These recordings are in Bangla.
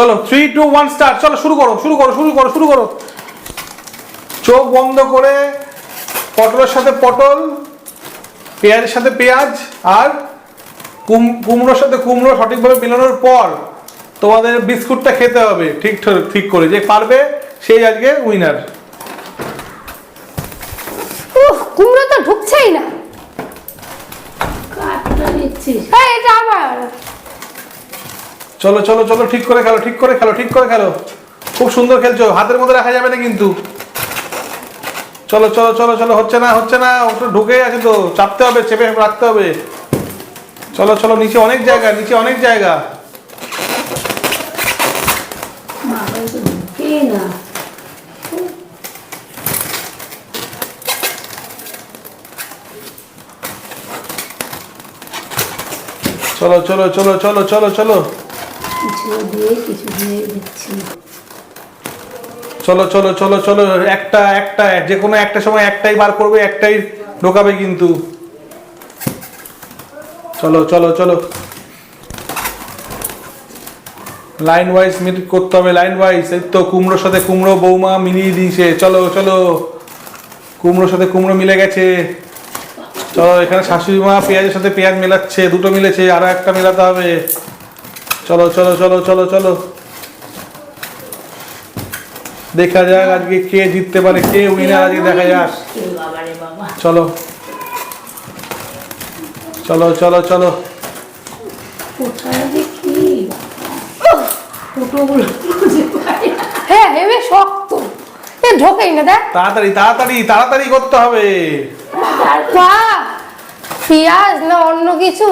চলো থ্রি টু ওয়ান স্টার্ট চলো শুরু করো শুরু করো শুরু করো শুরু করো। চোখ বন্ধ করে পটলের সাথে পটল পেঁয়াজের সাথে পেঁয়াজ আর কুম- কুমড়োর সাথে কুমড়ো সঠিকভাবে মিলানোর পর তোমাদের বিস্কুটটা খেতে হবে ঠিক ঠ- ঠিক করে। যে পারবে সেই আজকে উইনার কুমড়ো তো ঢুকছেই না। এটা আমার চলো চলো চলো ঠিক করে খেলো ঠিক করে খেলো ঠিক করে খেলো খুব সুন্দর খেলছো হাতের মধ্যে রাখা যাবে না কিন্তু চলো চলো চলো চলো হচ্ছে না হচ্ছে না ওটা ঢুকে আছে তো চাপতে হবে চেপে রাখতে হবে চলো চলো নিচে অনেক জায়গা নিচে অনেক জায়গা চলো চলো চলো চলো চলো চলো চলো চলো চলো চলো, একটা একটা, যে কোনো একটা সময় একটাই বার করবে, একটাই ঢোকাবে কিন্তু। চলো চলো চলো। লাইন ওয়াইজ মিট করতে হবে লাইন ওয়াইজ এই তো কুমড়োর সাথে কুমড়ো বৌমা মিলিয়ে দিয়েছে। চলো চলো। কুমড়োর সাথে কুমড়ো মিলে গেছে। চলো, এখানে শাশুড়ি মা পেঁয়াজের সাথে পেঁয়াজ মেলাচ্ছে, দুটো মিলেছে, আরও একটা মেলাতে হবে। চলো চলো চলো চলো চলো। দেখা যাক আজকে কে জিততে পারে কে উইনার আজকে দেখা যাক। চলো। চলো চলো চলো। হ্যাঁ হেবে শক্ত। এ ঢোকেই না দেখ। তাড়াতাড়ি তাড়াতাড়ি তাড়াতাড়ি করতে হবে। পেঁয়াজ না অন্য কিছু?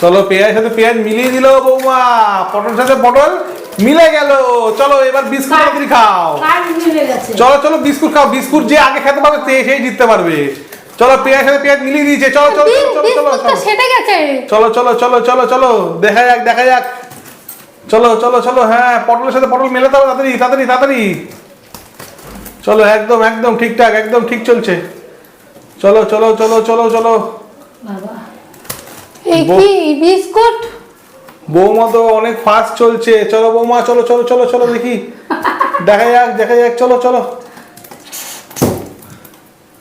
চলো পেঁয়াজ সাথে পেঁয়াজ মিলিয়ে দিল বৌমা পটল সাথে পটল মিলে গেল চলো এবার বিস্কুট তাড়াতাড়ি খাও মিলে গেছে চলো চলো বিস্কুট খাও বিস্কুট যে আগে খেতে পারবে সে- সেই জিততে পারবে চলো পেঁয়াজ সাথে পেঁয়াজ মিলিয়ে দিয়েছে চলো চলো চলো চলো চলো চলো চলো চলো চলো চলো দেখা যাক দেখা যাক চলো চলো চলো হ্যাঁ পটলের সাথে পটল মেলাতে হবে তাড়াতাড়ি তাড়াতাড়ি তাড়াতাড়ি চলো একদম একদম ঠিকঠাক একদম ঠিক চলছে চলো চলো চলো চলো চলো বাবা বিস্কুট? বৌমা তো অনেক ফাস্ট চলছে। চলো বৌমা চলো চলো চলো চলো দেখি। দেখা যাক দেখা যাক চলো চলো।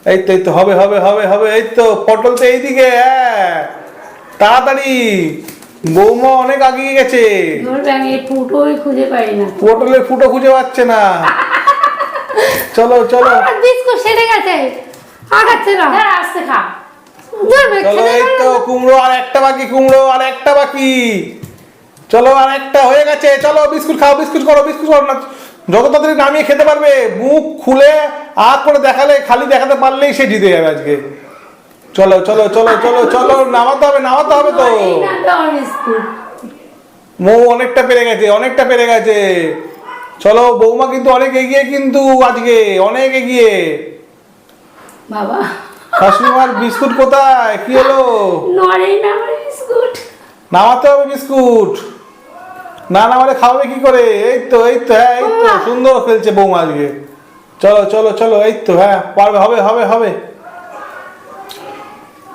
এই তো এই তো হবে হবে হবে হবে এই তো পটল তো এইদিকে হ্যাঁ। তাড়াতাড়ি। বৌমা অনেক আগিয়ে গেছে। ফুটোই খুঁজে পাই না। পটলের ফুটো খুঁজে পাচ্ছে না। চলো চলো। বিস্কুট সেটে গেছে। আগাচ্ছে না। আসতে খা। চলো এই তো কুমড়ো আর একটা বাকি কুমড়ো আর একটা বাকি। চলো আর একটা হয়ে গেছে চলো বিস্কুট খাও বিস্কুট করো বিস্কুট করো। না যত তাড়াতাড়ি নামিয়ে খেতে পারবে মুখ খুলে আ করে দেখালে খালি দেখাতে পারলেই সে জিতে যাবে আজকে। চলো চলো চলো চলো চলো নামাতে হবে নামাতে হবে তো। মৌ অনেকটা পেরে গেছে অনেকটা পেরে গেছে। চলো বৌমা কিন্তু অনেক এগিয়ে কিন্তু আজকে অনেক এগিয়ে। বাবা। শাশুড়িমার বিস্কুট কোথায়? কি হলো? নড়েই না বিস্কুট। নামাতে হবে বিস্কুট। না নামালে খাওয়াবে কি করে? এই তো এই তো হ্যাঁ এই তো সুন্দর খেলছে বৌমা আজকে। চলো চলো চলো এই তো হ্যাঁ পারবে হবে হবে হবে।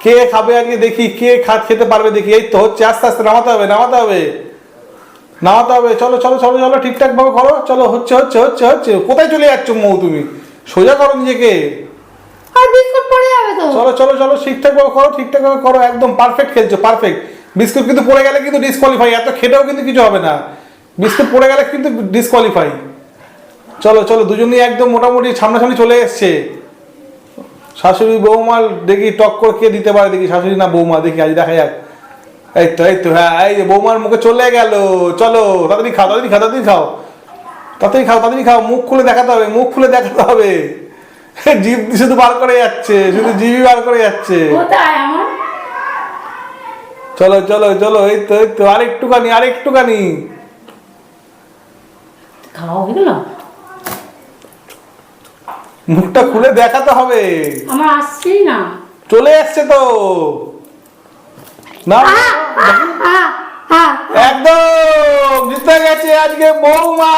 কে খাবে আজকে দেখি কে খাত খেতে পারবে দেখি। এই তো হচ্ছে আস্তে আস্তে নামাতে হবে নামাতে হবে। নামাতে হবে চলো চলো চলো চলো ঠিকঠাক ভাবে করো। চলো হচ্ছে হচ্ছে হচ্ছে হচ্ছে। কোথায় চলে যাচ্ছ মৌ তুমি? সোজা করো নিজেকে। আর বিস্কুট পড়ে যাবে তো। চলো চলো চলো, ঠিকঠাক ভাবে করো, ঠিকঠাক ভাবে করো, একদম পারফেক্ট খেলছো পারফেক্ট বিস্কুট কিন্তু পড়ে গেলে কিন্তু ডিসকোয়ালিফাই এত খেটেও কিন্তু কিছু হবে না। বিস্কুট পড়ে গেলে কিন্তু ডিসকোয়ালিফাই চলো চলো, দুজনেই একদম মোটামুটি সামনাসামনি চলে এসছে। শাশুড়ি, বৌমা, দেখি টক করে কে দিতে পারে, দেখি শাশুড়ি না বৌমা, দেখি আজ দেখা যাক। এই তো এই তো হ্যাঁ এই বৌমার মুখে চলে গেল। চলো, তাড়াতাড়ি খাও তাড়াতাড়ি খাও তাড়াতাড়ি খাও। তাড়াতাড়ি খাও তাড়াতাড়ি খাও, মুখ খুলে দেখাতে হবে, মুখ খুলে দেখাতে হবে। জিভ শুধু বার করে যাচ্ছে শুধু বার করে যাচ্ছে। চলো চলো চলো এই তো এই তো আরেকটুখানি আরেকটুখানি। খাওয়া হয়ে গেল? মুখটা খুলে দেখাতে হবে। আমার আসছেই না। চলে এসছে তো। না। একদম জিতে গেছে আজকে বৌমা।